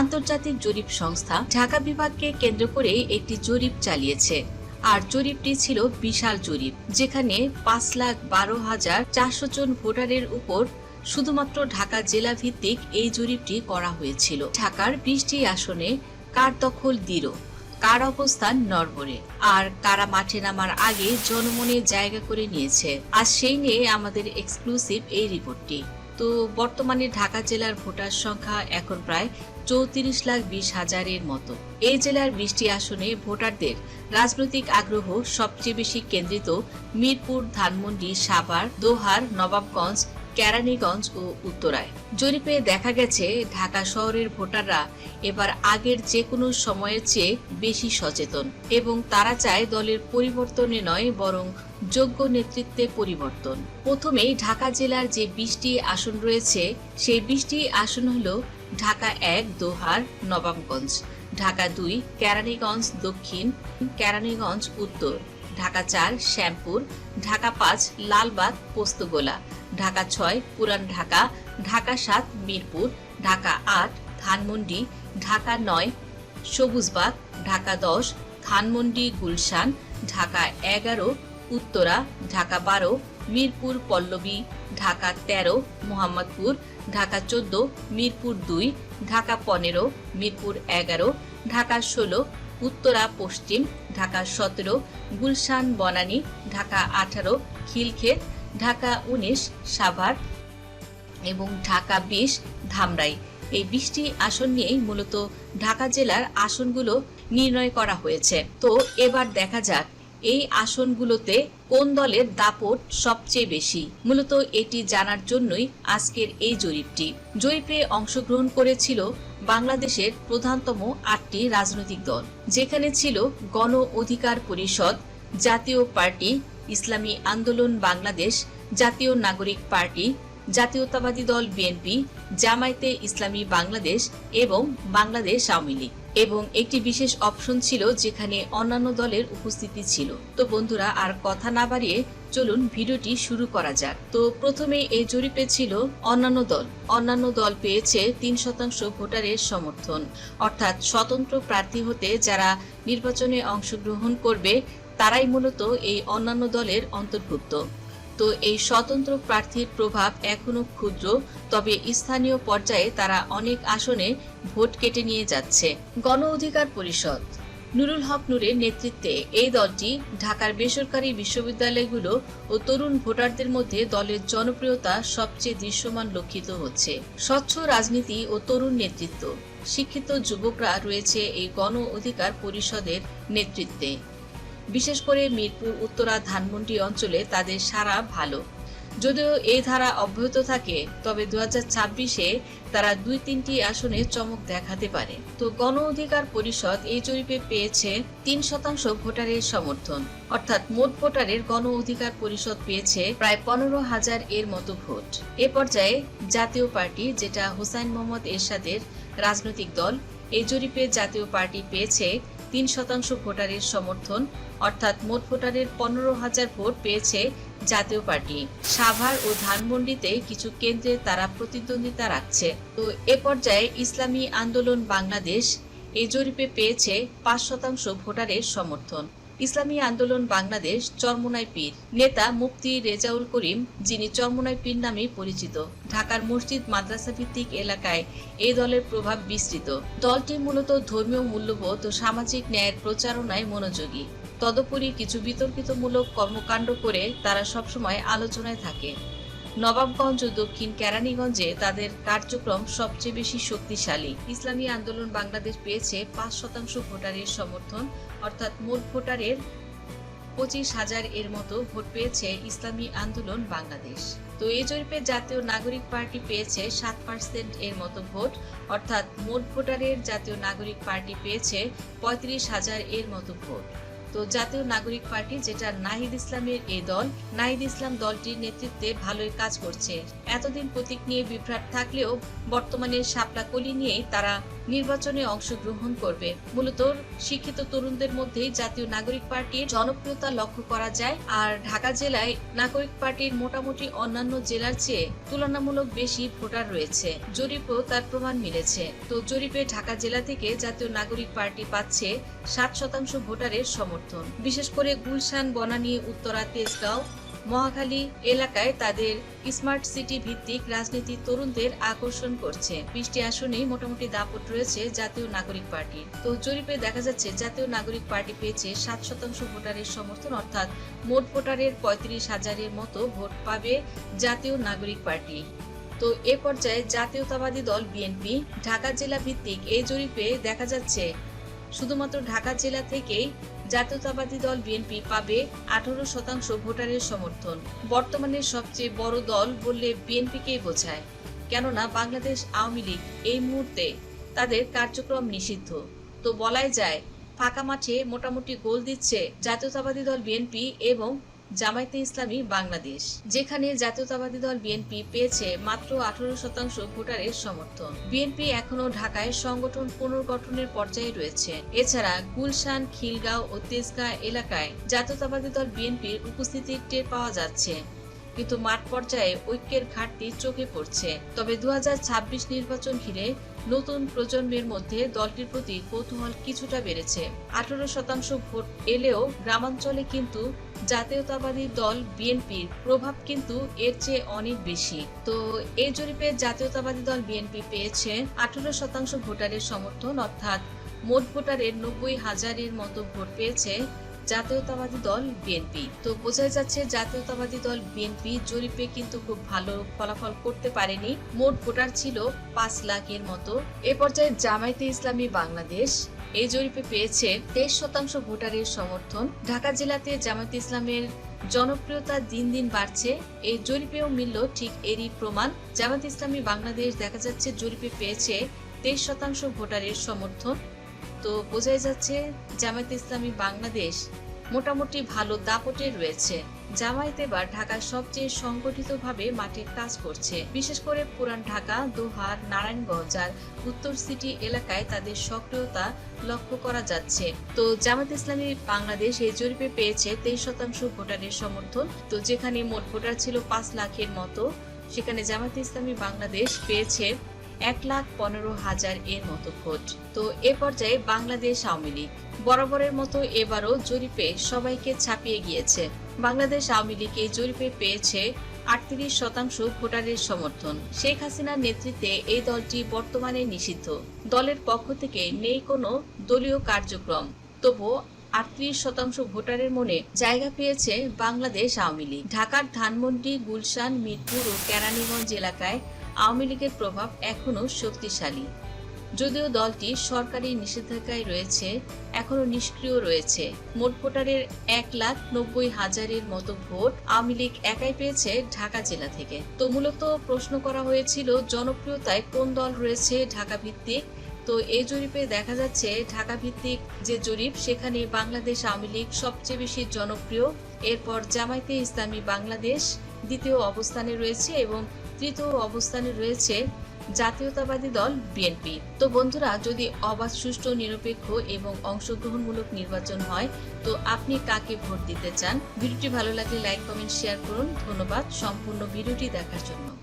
আন্তর্জাতিক জরিপ সংস্থা ঢাকা বিভাগকে কেন্দ্র করে একটি জরিপ চালিয়েছে। আর জরিপটি ছিল বিশাল জরিপ, যেখানে পাঁচ লাখ বারো হাজার চারশো জন ভোটারের উপর শুধুমাত্র ঢাকা জেলা ভিত্তিক এই জরিপটি করা হয়েছিল। ঢাকার বৃষ্টি আসনে কার দখল দৃঢ়, কার অবস্থান নরবরে আর কারা মাঠে নামার আগে জনমনে জায়গা করে নিয়েছে। আর সেই নিয়ে আমাদের এক্সক্লুসিভ এই রিপোর্টটি। তো বর্তমানে ঢাকা জেলার ভোটার সংখ্যা এখন প্রায় চৌত্রিশ লাখ বিশ হাজারের মতো। এই জেলার বৃষ্টি আসনে ভোটারদের রাজনৈতিক আগ্রহ সবচেয়ে বেশি কেন্দ্রিত মিরপুর, ধানমন্ডি, সাভার, দোহার, নবাবগঞ্জ, কেরানীগঞ্জ ও উত্তরায়। জরিপে দেখা গেছে, ঢাকা শহরের ভোটাররা এবার আগের যে কোনো সময়ের চেয়ে বেশি সচেতন এবং তারা চায় দলের পরিবর্তনে নয়, বরং যোগ্য নেতৃত্বে পরিবর্তন। প্রথমেই ঢাকা জেলার যে বিশটি আসন রয়েছে, সেই বিশটি আসন হল ঢাকা এক, দোহার, নবাবগঞ্জ। ঢাকা দুই, কেরানীগঞ্জ দক্ষিণ, কেরানীগঞ্জ উত্তর। ঢাকা চার, শ্যামপুর। ঢাকা পাঁচ, লালবাগ, পোস্তগোলা। ঢাকা ছয়, পুরান ঢাকা। ঢাকা সাত, মিরপুর। ঢাকা আট, ধানমন্ডি। ঢাকা নয়, সবুজবাগ। ঢাকা দশ, ধানমন্ডি, গুলশান। ঢাকা এগারো, উত্তরা। ঢাকা বারো, মিরপুর, পল্লবী। ঢাকা তেরো, মোহাম্মদপুর, ঢাকা চোদ্দ, মিরপুর দুই, ঢাকা পনেরো, মিরপুর এগারো, ঢাকা ষোলো, উত্তরা পশ্চিম, ঢাকা সতেরো, গুলশান বনানী, ঢাকা আঠারো, খিলক্ষেত, ঢাকা উনিশ, সাভার এবং ঢাকা বিশ, ধামরাই। এই বিশটি আসন নিয়েই মূলত ঢাকা জেলার আসনগুলো নির্ণয় করা হয়েছে। তো এবার দেখা যাক এই আসনগুলোতে কোন দলের দাপট সবচেয়ে বেশি? মূলত এটি জানার জন্যই আজকের এই জরিপটি। জরিপে অংশগ্রহণ করেছিল বাংলাদেশের প্রধানতম আটটি রাজনৈতিক দল, যেখানে ছিল গণ অধিকার পরিষদ, জাতীয় পার্টি, ইসলামী আন্দোলন বাংলাদেশ, জাতীয় নাগরিক পার্টি, জাতীয়তাবাদী দল বিএনপি, জামায়াতে ইসলামী বাংলাদেশ এবং বাংলাদেশ আওয়ামী লীগ। এবং একটি বিশেষ অপশন ছিল যেখানে অন্যান্য দলের উপস্থিতি ছিল। তো বন্ধুরা, আর কথা না বাড়িয়ে চলুন ভিডিওটি শুরু করা যাক। তো প্রথমে এই জরিপে ছিল অন্যান্য দল। অন্যান্য দল পেয়েছে তিন শতাংশ ভোটারের সমর্থন। অর্থাৎ স্বতন্ত্র প্রার্থী হতে যারা নির্বাচনে অংশগ্রহণ করবে, তারাই মূলত এই অন্যান্য দলের অন্তর্ভুক্ত। তো এই স্বতন্ত্র প্রার্থীর প্রভাব এখনও ক্ষুদ্র, তবে স্থানীয় পর্যায়ে তারা অনেক আসনে ভোট কেটে নিয়ে যাচ্ছে। গণ অধিকার পরিষদ। নুরুল হক নূরের নেতৃত্বে এই দলটি ঢাকার বেসরকারি বিশ্ববিদ্যালয়গুলো ও তরুণ ভোটারদের মধ্যে দলের জনপ্রিয়তা সবচেয়ে দৃশ্যমান লক্ষিত হচ্ছে। স্বচ্ছ রাজনীতি ও তরুণ নেতৃত্ব। শিক্ষিত যুবকরা রয়েছে এই গণ অধিকার পরিষদের নেতৃত্বে। বিশেষ করে মিরপুর, উত্তরা, ধানমন্ডি অঞ্চলে তাদের সারা ভালো। যদিও এই ধারা অব্যাহত থাকে, তবে দু ছাব্বিশে তারা দুই তিনটি আসনে চমক দেখাতে পারে। তো গণ অধিকার পরিষদ এই জরিপে পেয়েছে তিন শতাংশ ভোটারের সমর্থন। অর্থাৎ মোট ভোটারের গণ অধিকার পরিষদ পেয়েছে প্রায় পনেরো হাজার এর মতো ভোট। এ পর্যায়ে জাতীয় পার্টি, যেটা হুসাইন মোহাম্মদ এরশাদের রাজনৈতিক দল, এই জরিপে জাতীয় পার্টি পেয়েছে তিন শতাংশ ভোটারের সমর্থন, অর্থাৎ মোট ভোটারের পনেরো হাজার ভোট পেয়েছে জাতীয় পার্টি। সাভার ও ধানমন্ডিতে কিছু কেন্দ্রে তারা প্রতিদ্বন্দ্বিতা রাখছে। তো এ পর্যায়ে ইসলামী আন্দোলন বাংলাদেশ এই জরিপে পেয়েছে পাঁচ শতাংশ ভোটারের সমর্থন। ইসলামী আন্দোলন বাংলাদেশ চরমোনাই পীর। নেতা মুফতি রেজাউল করিম, যিনি চরমোনাই পীর নামে পরিচিত, ঢাকার মসজিদ মাদ্রাসা ভিত্তিক এলাকায় এই দলের প্রভাব বিস্তৃত। দলটি মূলত ধর্মীয় মূল্যবোধ ও সামাজিক ন্যায়ের প্রচারণায় মনোযোগী। তদুপরি কিছু বিতর্কিতমূলক কর্মকাণ্ড করে তারা সবসময় আলোচনায় থাকে। নবাবগঞ্জ ও দক্ষিণ কেরানীগঞ্জে তাদের কার্যক্রম সবচেয়ে বেশি শক্তিশালী। ইসলামী আন্দোলন বাংলাদেশ পেয়েছে পাঁচ শতাংশ ভোটারের সমর্থন, অর্থাৎ মোট ভোটারের পঁচিশ হাজার এর মতো ভোট পেয়েছে ইসলামী আন্দোলন বাংলাদেশ। তো এই জরিপে জাতীয় নাগরিক পার্টি পেয়েছে সাত পার্সেন্ট এর মতো ভোট, অর্থাৎ মোট ভোটারের জাতীয় নাগরিক পার্টি পেয়েছে পঁয়ত্রিশ হাজার এর মতো ভোট। তো জাতীয় নাগরিক পার্টি, যেটা নাহিদ ইসলামের এই দল, নাহিদ ইসলাম দলটির নেতৃত্বে ভালোই কাজ করছে। এতদিন প্রতীক নিয়ে বিভ্রাট থাকলেও বর্তমানে শাপলা কলি নিয়েই তারা নির্বাচনে অংশগ্রহণ করবে। মূলত শিক্ষিত তরুণদের মধ্যেই জাতীয় নাগরিক পার্টির জনপ্রিয়তা লক্ষ্য করা যায়। আর ঢাকা জেলায় নাগরিক পার্টির মোটামুটি অন্যান্য জেলার চেয়ে তুলনামূলক বেশি ভোটার রয়েছে। জরিপও তার প্রমাণ মিলেছে। তো জরিপে ঢাকা জেলা থেকে জাতীয় নাগরিক পার্টি পাচ্ছে ষাট শতাংশ ভোটারের সমর্থন। বিশেষ করে গুলশান, বনানী, উত্তরা, তেজগাঁও মহাখালী এলাকায় তাদের স্মার্ট সিটি ভিত্তিক রাজনীতি তরুণদের আকর্ষণ করছে। বৃষ্টি আসনেই মোটামুটি দাপট রয়েছে জাতীয় নাগরিক পার্টির তো জরিপে দেখা যাচ্ছে, জাতীয় নাগরিক পার্টি পেয়েছে সাত শতাংশ ভোটারের সমর্থন, অর্থাৎ মোট ভোটারের পঁয়ত্রিশ হাজারের মতো ভোট পাবে জাতীয় নাগরিক পার্টি। তো এ পর্যায়ে জাতীয়তাবাদী দল বিএনপি, ঢাকা জেলা ভিত্তিক এই জরিপে দেখা যাচ্ছে, শুধুমাত্র ঢাকা জেলা থেকেই জাতীয়তাবাদী দল বিএনপি পাবে আঠারো শতাংশ ভোটারের সমর্থন। বর্তমানে সবচেয়ে বড় দল বললে বিএনপিকেই বোঝায়। কেননা বাংলাদেশ আওয়ামী লীগ এই মুহূর্তে তাদের কার্যক্রম নিষিদ্ধ। তো বলাই যায়, ফাঁকা মাঠে মোটামুটি গোল দিচ্ছে জাতীয়তাবাদী দল বিএনপি এবং জামায়াতে ইসলামী বাংলাদেশ, যেখানে জাতীয়তাবাদী দল বিএনপি পেয়েছে মাত্র আঠারো শতাংশ ভোটারের সমর্থন। বিএনপি এখনও ঢাকায় সংগঠন পুনর্গঠনের পর্যায়ে রয়েছে। এছাড়া গুলশান, খিলগাঁও ও তেজগাঁ এলাকায় জাতীয়তাবাদী দল বিএনপির উপস্থিতি টের পাওয়া যাচ্ছে। কিন্তু মাঠ পর্যায়ে ঐক্যের ঘাটতি চোখে পড়ছে। তবে দু হাজার ছাব্বিশ নির্বাচন ঘিরে নতুন প্রজন্মের মধ্যে দলটির প্রতি কৌতূহল কিছুটা বেড়েছে। আঠারো শতাংশ ভোট এলেও গ্রামাঞ্চলে কিন্তু জাতীয়তাবাদী দল বিএনপির প্রভাব কিন্তু এর চেয়ে অনেক বেশি। তো এই জরিপে জাতীয়তাবাদী দল বিএনপি পেয়েছে আঠারো শতাংশ ভোটারের সমর্থন, অর্থাৎ মোট ভোটারের নব্বই হাজারের মতো ভোট পেয়েছে জাতীয়তাবাদী দল বিএনপি। তো বোঝাই যাচ্ছে জাতীয়তাবাদী দল বিএনপি জরিপে কিন্তু খুব ভালো ফলাফল করতে পারেনি। মোট ভোটার ছিল পাঁচ লাখের মতো। এ পর্যায়ে জামায়াতে ইসলামী বাংলাদেশ এই জরিপে পেয়েছে তেইশ শতাংশ ভোটারের সমর্থন। ঢাকা জেলাতে জামায়াতে ইসলামের জনপ্রিয়তা দিন দিন বাড়ছে। এই জরিপেও মিলল ঠিক এরই প্রমাণ। জামাত ইসলামী বাংলাদেশ দেখা যাচ্ছে জরিপে পেয়েছে তেইশ শতাংশ ভোটারের সমর্থন। তো বোঝাই যাচ্ছে জামায়াত ইসলামী বাংলাদেশ মোটামুটি ভালো দাপটে রয়েছে। জামায়াত এবার ঢাকার সবচেয়ে সংগঠিতভাবে মাঠে কাজ করছে। বিশেষ করে পুরান ঢাকা, দোহার, নারায়ণগঞ্জ আর উত্তর সিটি এলাকায় তাদের সক্রিয়তা লক্ষ্য করা যাচ্ছে। তো জামাত ইসলামী বাংলাদেশ এই জরিপে পেয়েছে তেইশ শতাংশ ভোটারের সমর্থন। তো যেখানে মোট ভোটার ছিল পাঁচ লাখের মতো, সেখানে জামাত ইসলামী বাংলাদেশ পেয়েছে এক লাখ পনেরো হাজার এর মতো ভোট। তো এ পর্যায়ে বাংলাদেশ আওয়ামী লীগ। বরাবরের মতো এবারও জরিপে সবাইকে ছাপিয়ে গিয়েছে। বাংলাদেশ আওয়ামী লীগ এই জরিপে পেয়েছে আটত্রিশ শতাংশ ভোটারের সমর্থন। শেখ হাসিনার নেতৃত্বে এই দলটি বর্তমানে নিষিদ্ধ। দলের পক্ষ থেকে নেই কোনো দলীয় কার্যক্রম। তবুও আটত্রিশ শতাংশ ভোটারের মনে জায়গা পেয়েছে বাংলাদেশ আওয়ামী লীগ। ঢাকার ধানমন্ডি, গুলশান, মিরপুর ও কেরানীগঞ্জ এলাকায় আওয়ামী লীগের প্রভাব এখনও শক্তিশালী। যদিও দলটি সরকারি নিষেধাজ্ঞায় রয়েছে এখনও নিষ্ক্রিয় রয়েছে। মোট ভোটারের এক লাখ নব্বই হাজারের মতো ভোট আওয়ামী লীগ একাই পেয়েছে ঢাকা জেলা থেকে। তো মূলত প্রশ্ন করা হয়েছিল, জনপ্রিয়তায় কোন দল রয়েছে ঢাকা ভিত্তিক তো এই জরিপে দেখা যাচ্ছে ঢাকা ভিত্তিক যে জরিপ, সেখানে বাংলাদেশ আওয়ামী লীগ সবচেয়ে বেশি জনপ্রিয়। এরপর জামায়াতে ইসলামী বাংলাদেশ দ্বিতীয় অবস্থানে রয়েছে এবং তৃতীয় অবস্থানে রয়েছে জাতীয়তাবাদী দল বিএনপি। তো বন্ধুরা, যদি অবাধ, সুষ্ঠু, নিরপেক্ষ এবং অংশগ্রহণমূলক নির্বাচন হয়, তো আপনি কাকে ভোট দিতে চান? ভিডিওটি ভালো লাগলে লাইক, কমেন্ট, শেয়ার করুন। ধন্যবাদ। সম্পূর্ণ ভিডিওটি দেখার জন্য।